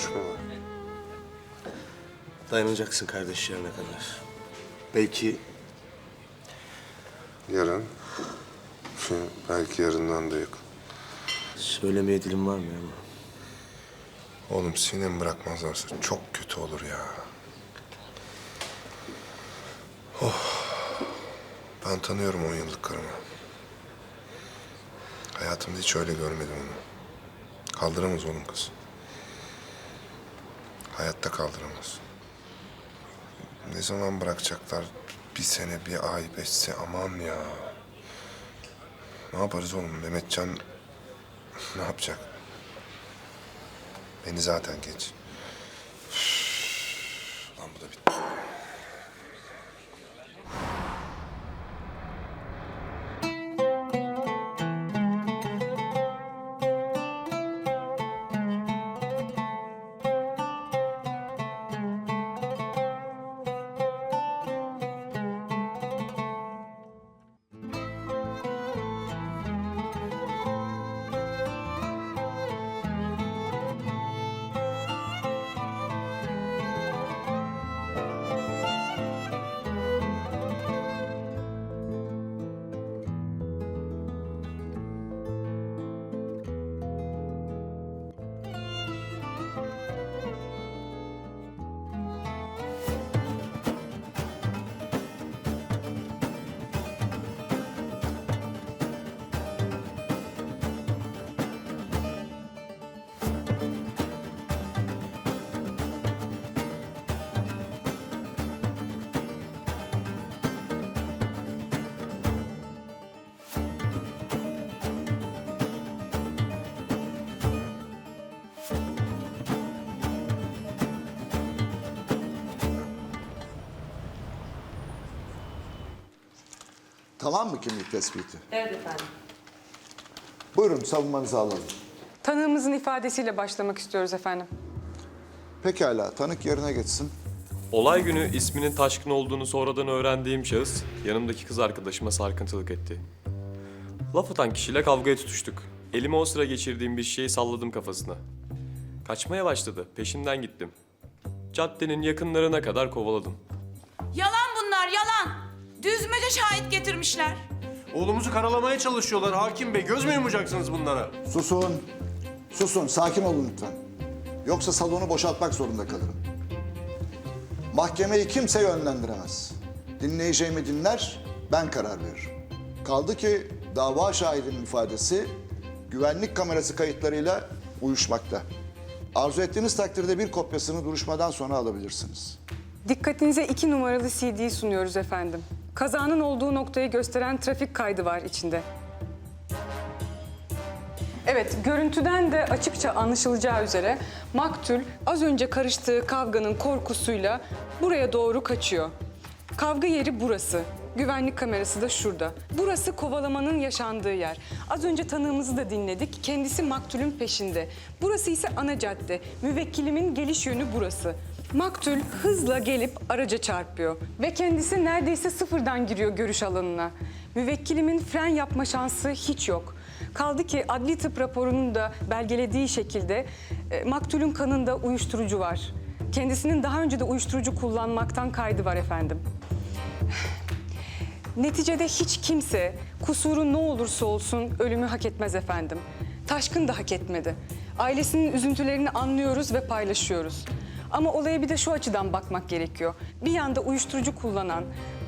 duruşma var. Dayanacaksın kardeşlerine kadar. Belki Yarın, şey, belki yarından da yakın. söylemeye dilim var mı ama? Oğlum Sinem bırakmazlarsa çok kötü olur ya. Oh. Ben tanıyorum on yıllık karımı. Hayatımda hiç öyle görmedim onu. Kaldıramaz oğlum kız. Hayatta kaldıramaz. Ne zaman bırakacaklar? Bir sene, bir ay, beş sene. Aman ya. Ne yaparız oğlum? Mehmetcan ne yapacak? Beni zaten geç. Üf, Lan bu da bitti. Tamam mı kimlik tespiti? Evet efendim. Buyurun savunmanızı alalım. Tanığımızın ifadesiyle başlamak istiyoruz efendim. Pekala tanık yerine geçsin. Olay günü isminin Taşkın olduğunu sonradan öğrendiğim şahıs yanımdaki kız arkadaşıma sarkıntılık etti. Laf atan kişiyle kavgaya tutuştuk. Elime o sıra geçirdiğim bir şeyi salladım kafasına. Kaçmaya başladı. Peşinden gittim. Caddenin yakınlarına kadar kovaladım. Düzmece şahit getirmişler. Oğlumuzu karalamaya çalışıyorlar hakim bey. Göz mü yumacaksınız bunlara? Susun. Susun sakin olun lütfen. Yoksa salonu boşaltmak zorunda kalırım. Mahkemeyi kimse yönlendiremez. Dinleyeceğimi dinler, ben karar veririm. Kaldı ki dava şahidinin ifadesi güvenlik kamerası kayıtlarıyla uyuşmakta. Arzu ettiğiniz takdirde bir kopyasını duruşmadan sonra alabilirsiniz. Dikkatinize iki numaralı CD sunuyoruz efendim. Kazanın olduğu noktayı gösteren trafik kaydı var içinde. Evet, görüntüden de açıkça anlaşılacağı üzere Maktul az önce karıştığı kavganın korkusuyla buraya doğru kaçıyor. Kavga yeri burası. Güvenlik kamerası da şurada. Burası kovalamanın yaşandığı yer. Az önce tanığımızı da dinledik. Kendisi Maktul'ün peşinde. Burası ise ana cadde. Müvekkilimin geliş yönü burası. Maktul hızla gelip araca çarpıyor ve kendisi neredeyse sıfırdan giriyor görüş alanına. Müvekkilimin fren yapma şansı hiç yok. Kaldı ki adli tıp raporunun da belgelediği şekilde e, maktulün kanında uyuşturucu var. Kendisinin daha önce de uyuşturucu kullanmaktan kaydı var efendim. Neticede hiç kimse kusuru ne olursa olsun ölümü hak etmez efendim. Taşkın da hak etmedi. Ailesinin üzüntülerini anlıyoruz ve paylaşıyoruz. Ama olaya bir de şu açıdan bakmak gerekiyor. Bir yanda uyuşturucu kullanan,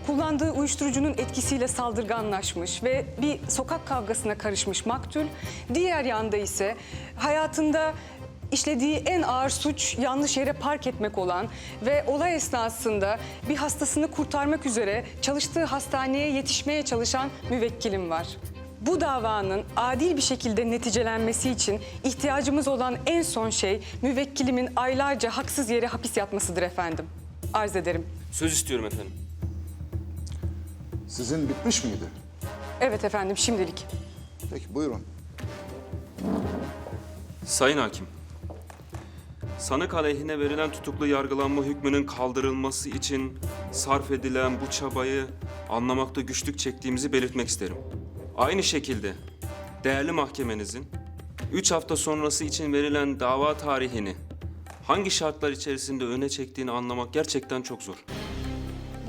kullandığı uyuşturucunun etkisiyle saldırganlaşmış ve bir sokak kavgasına karışmış maktul. Diğer yanda ise hayatında işlediği en ağır suç yanlış yere park etmek olan ve olay esnasında bir hastasını kurtarmak üzere çalıştığı hastaneye yetişmeye çalışan müvekkilim var. Bu davanın adil bir şekilde neticelenmesi için ihtiyacımız olan en son şey müvekkilimin aylarca haksız yere hapis yatmasıdır efendim. Arz ederim. Söz istiyorum efendim. Sizin bitmiş miydi? Evet efendim şimdilik. Peki buyurun. Sayın Hakim. Sanık aleyhine verilen tutuklu yargılanma hükmünün kaldırılması için sarf edilen bu çabayı anlamakta güçlük çektiğimizi belirtmek isterim. Aynı şekilde değerli mahkemenizin 3 hafta sonrası için verilen dava tarihini hangi şartlar içerisinde öne çektiğini anlamak gerçekten çok zor.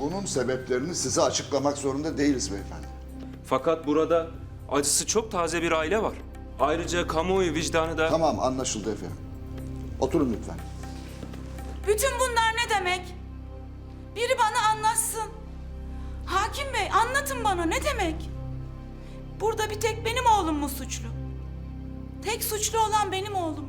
Bunun sebeplerini size açıklamak zorunda değiliz beyefendi. Fakat burada acısı çok taze bir aile var. Ayrıca kamuoyu vicdanı da... Tamam anlaşıldı efendim. Oturun lütfen. Bütün bunlar ne demek? Biri bana anlatsın. Hakim Bey anlatın bana ne demek? Burada bir tek benim oğlum mu suçlu? Tek suçlu olan benim oğlum.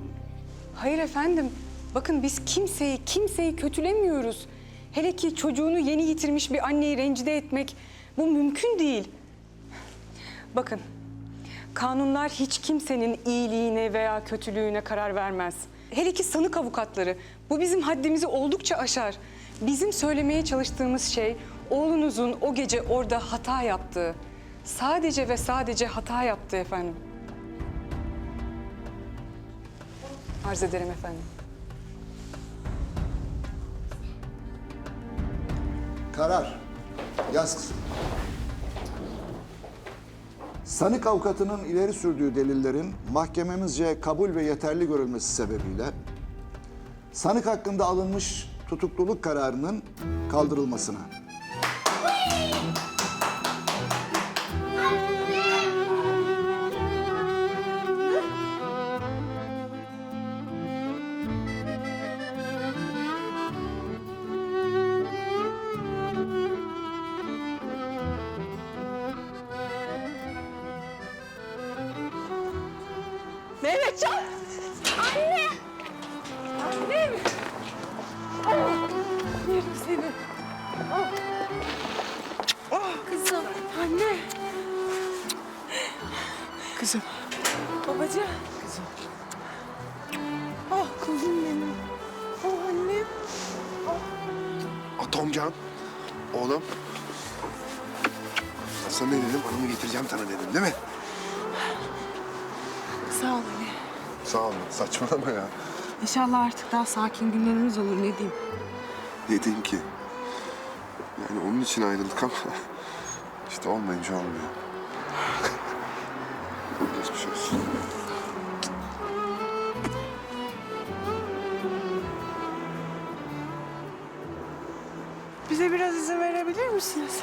Hayır efendim. Bakın biz kimseyi, kimseyi kötülemiyoruz. Hele ki çocuğunu yeni yitirmiş bir anneyi rencide etmek bu mümkün değil. Bakın, kanunlar hiç kimsenin iyiliğine veya kötülüğüne karar vermez. Hele ki sanık avukatları. Bu bizim haddimizi oldukça aşar. Bizim söylemeye çalıştığımız şey oğlunuzun o gece orada hata yaptığı. Sadece ve sadece hata yaptı efendim. Arz ederim efendim. Karar. Yaz kızım. Sanık avukatının ileri sürdüğü delillerin mahkememizce kabul ve yeterli görülmesi sebebiyle sanık hakkında alınmış tutukluluk kararının kaldırılmasına. Mehmetcan! Anne! Annem! Oh, yerim seni. Oh. Oh, kızım. Anne. Kızım. Babacığım. Kızım. Oh kuzum benim. Oh annem. Atomcan. Oğlum. Sana ne dedim? Hanımı getireceğim sana dedim değil mi? Sağ ol Ali. Sağ ol. Saçmalama ya. İnşallah artık daha sakin günlerimiz olur ne diyeyim. Ne diyeyim ki? Yani onun için ayrıldık ama... işte olmayınca olmuyor. Geçmiş olsun. Bize biraz izin verebilir misiniz?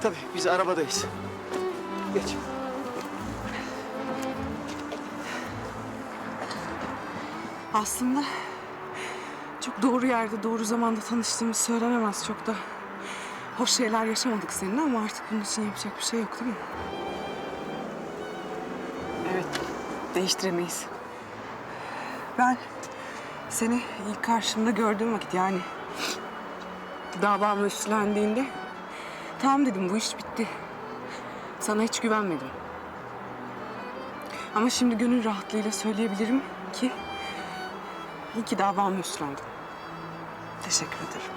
Tabii biz arabadayız. Geç. Aslında çok doğru yerde doğru zamanda tanıştığımız söylenemez çok da. Hoş şeyler yaşamadık seninle ama artık bunun için yapacak bir şey yok değil mi? Evet, değiştiremeyiz. Ben seni ilk karşımda gördüğüm vakit yani davam üstlendiğinde tamam dedim bu iş bitti. Sana hiç güvenmedim. Ama şimdi gönül rahatlığıyla söyleyebilirim ki iyi ki davamı üstlendin. Teşekkür ederim.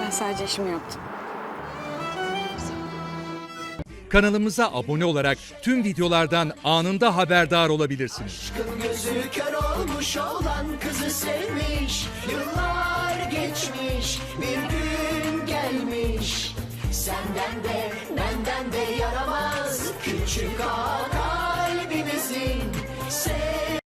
Ben sadece işimi yaptım. Kanalımıza abone olarak tüm videolardan anında haberdar olabilirsiniz. Gözü kör olmuş olan kızı sevmiş Yıllar geçmiş bir gün gelmiş Senden de benden de yaramaz küçük ağa